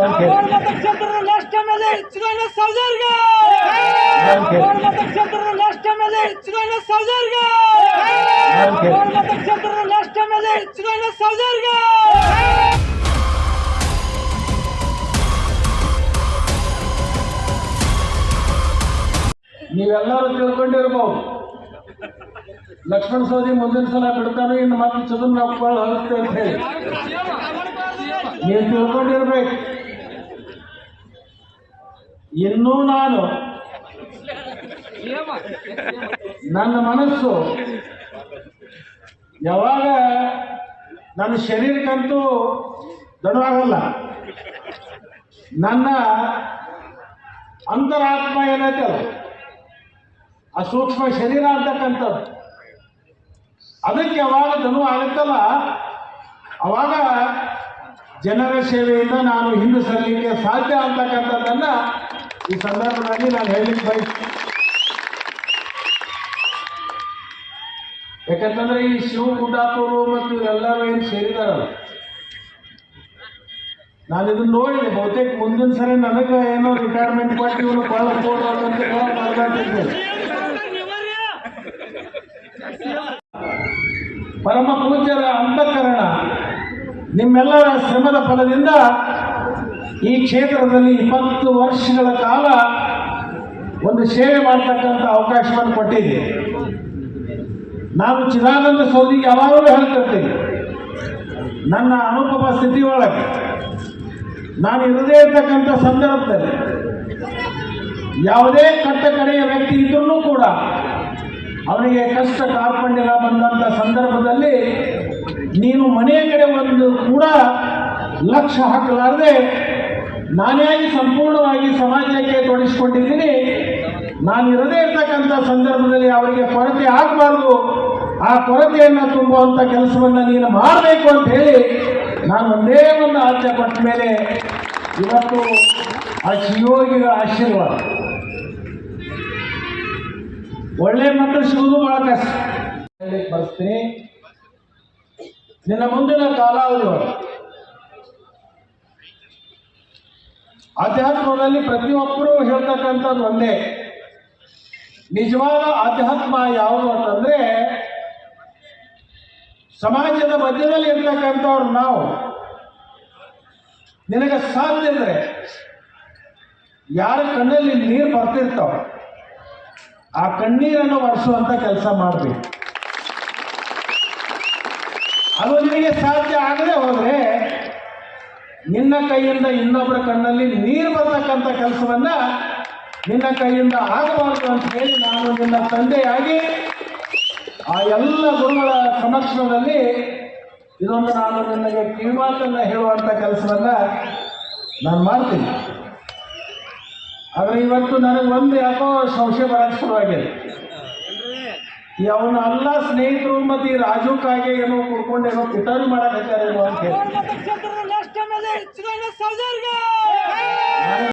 ಕ್ಷೇತ್ರದ ಲಾಸ್ಟ್ ಮೇಲೆ ಚುನಾವಣೆ ಸೌಜರ್ಗೆ ಕ್ಷೇತ್ರದ ಲಾಸ್ಟ್ ಮೇಲೆ ಚುನಾವಣೆ ಸೌಜರ್ಗೆ ಕ್ಷೇತ್ರದ ಲಾಸ್ಟ್ ಮೇಲೆ ಚುನಾವಣೆ ಸೌಜರ್ಗೆ ನೀವೆಲ್ಲರೂ ತಿಳ್ಕೊಂಡಿರ್ಬೋದು. ಲಕ್ಷ್ಮಣ ಸೌದಿ ಮುಂದಿನ ಸಲ ಬಿಡ್ತಾನೆ ಇನ್ನು ಮತ್ತೆ ಚದುರ್ ಹೋಗುತ್ತೆ ಅಂತ ಹೇಳಿ. ನೀವು ತಿಳ್ಕೊಂಡಿರ್ಬೇಕು. ಇನ್ನೂ ನಾನು ನನ್ನ ಮನಸ್ಸು ಯಾವಾಗ ನನ್ನ ಶರೀರಕ್ಕಂತೂ ದಡವಾಗಲ್ಲ ನನ್ನ ಅಂತರಾತ್ಮ ಏನೈತಲ್ಲ ಆ ಸೂಕ್ಷ್ಮ ಶರೀರ ಅಂತಕ್ಕಂಥದ್ದು. ಅದಕ್ಕೆ ಯಾವಾಗ ಧನು ಆಗುತ್ತಲ್ಲ, ಅವಾಗ ಜನರ ಸೇವೆಯಿಂದ ನಾನು ಹಿಂದೆ ಸರಲಿಕ್ಕೆ ಸಾಧ್ಯ ಅಂತಕ್ಕಂಥದ್ದನ್ನ ಈ ಸಂದರ್ಭದಲ್ಲಿ ನಾನು ಹೇಳಲಿಕ್ಕೆ ಬಯಸ್ತೀನಿ ಯಾಕಂತಂದ್ರೆ ಈ ಶಿವ ಗುಡ್ಡಾಪುರು ಮತ್ತು ಇವರೆಲ್ಲರೂ ಏನು ಸೇರಿದಾರಲ್ಲ. ನಾನು ಇದನ್ನ ನೋಡಿದೆ, ಬಹುತೇಕ ಮುಂದಿನ ಸರಿ ನನಗೆ ಏನೋ ರಿಟೈರ್ಮೆಂಟ್ ಕೊಟ್ಟು ಇವನು ಬಹಳ ಫೋಟೋ ಅಂತ ಪರಮ ಪೂಜ್ಯರ ಅಂತಃಕರಣ ನಿಮ್ಮೆಲ್ಲರ ಶ್ರಮದ ಫಲದಿಂದ ಈ ಕ್ಷೇತ್ರದಲ್ಲಿ ಇಪ್ಪತ್ತು ವರ್ಷಗಳ ಕಾಲ ಒಂದು ಸೇವೆ ಮಾಡ್ತಕ್ಕಂಥ ಅವಕಾಶವನ್ನು ಕೊಟ್ಟಿದೆ. ನಾನು ಚಿದಾನಂದ ಸೌದಿಗೆ ಯಾವಾಗಲೂ ಹೇಳ್ತಿರ್ತೀನಿ, ನನ್ನ ಅನುಪಮ ಸ್ಥಿತಿಯೊಳಗೆ ನಾನು ಇರದೇ ಇರ್ತಕ್ಕಂಥ ಸಂದರ್ಭದಲ್ಲಿ ಯಾವುದೇ ಕಟ್ಟ ಕಡೆಯ ವ್ಯಕ್ತಿ ಇದ್ರೂ ಕೂಡ ಅವನಿಗೆ ಕಷ್ಟ ಕಾರ್ಪಣ್ಯ ಬಂದಂಥ ಸಂದರ್ಭದಲ್ಲಿ ನೀನು ಮನೆಯ ಕಡೆ ಒಂದು ಕೂಡ ಲಕ್ಷ ಹಾಕಲಾರದೆ ನಾನೇ ಸಂಪೂರ್ಣವಾಗಿ ಸಮಾಜಕ್ಕೆ ತೊಡಗಿಸಿಕೊಂಡಿದ್ದೀನಿ. ನಾನು ಇರದೇ ಇರ್ತಕ್ಕಂಥ ಸಂದರ್ಭದಲ್ಲಿ ಅವರಿಗೆ ಕೊರತೆ ಆಗಬಾರ್ದು. ಆ ಕೊರತೆಯನ್ನು ತುಂಬುವಂಥ ಕೆಲಸವನ್ನು ನೀನು ಮಾಡಬೇಕು ಅಂತ ಹೇಳಿ ನಾನು ಒಂದೇ ಒಂದು ಆಜ್ಞೆ ಕೊಟ್ಟ ಮೇಲೆ ಇವತ್ತು ಆ ಶಿವಯೋಗಿಗಳ ಆಶೀರ್ವಾದ. ಒಳ್ಳೆ ಮಕ್ಕಳು ಸಿಗುವುದು ಬಹಳ ಕಷ್ಟ. ಬರ್ತೀನಿ. ನಿನ್ನ ಮುಂದಿನ ಕಾಲಾವಧಿ ಒಳಗೆ ಆಧ್ಯಾತ್ಮದಲ್ಲಿ ಪ್ರತಿಯೊಬ್ಬರು ಹೇಳ್ತಕ್ಕಂಥದ್ದು ಒಂದೇ. ನಿಜವಾದ ಆಧ್ಯಾತ್ಮ ಯಾವುದು ಅಂತಂದ್ರೆ, ಸಮಾಜದ ಮಧ್ಯದಲ್ಲಿ ಇರ್ತಕ್ಕಂಥವ್ರು ನಾವು. ನಿನಗೆ ಸಾಧ್ಯ ಇದ್ರೆ ಯಾರ ಕಣ್ಣಲ್ಲಿ ನೀರು ಬರ್ತಿರ್ತಾವ, ಆ ಕಣ್ಣೀರನ್ನು ಒರೆಸುವಂತ ಕೆಲಸ ಮಾಡಬೇಕು ಅದು ನಿನಗೆ ಸಾಧ್ಯ ಆಗದೆ ಹೋದ್ರೆ ನಿನ್ನ ಕೈಯಿಂದ ಇನ್ನೊಬ್ಬರ ಕಣ್ಣಲ್ಲಿ ನೀರು ಬರ್ತಕ್ಕಂಥ ಕೆಲಸವನ್ನ ನಿನ್ನ ಕೈಯಿಂದ ಆಗಬಾರದು ಅಂತ ಹೇಳಿ ನಾನು ನಿನ್ನ ತಂದೆಯಾಗಿ ಆ ಎಲ್ಲ ಗುರುಗಳ ಸಮಕ್ಷಮದಲ್ಲಿ ಇದೊಂದು ನಾನು ನಿನಗೆ ಕಿವಿಮಾತನ್ನ ಹೇಳುವಂಥ ಕೆಲಸವನ್ನ ನಾನು ಮಾಡ್ತೀನಿ. ಆದರೆ ಇವತ್ತು ನನಗೆ ಒಂದು ಯಾಕೋ ಸಂಶಯ ಬರಕ್ಕೆ ಶುರುವಾಗಿದೆ. ಈ ಅವನ ಎಲ್ಲ ಸ್ನೇಹಿತರು ಮತ್ತು ಈ ರಾಜು ಕಾಗೆ ಏನೋ ಕುಡ್ಕೊಂಡು ಏನೋ ಪಿಟಾರಿ ಮಾಡಕ್ಕೆ ಅಂತ ಹೇಳಿ.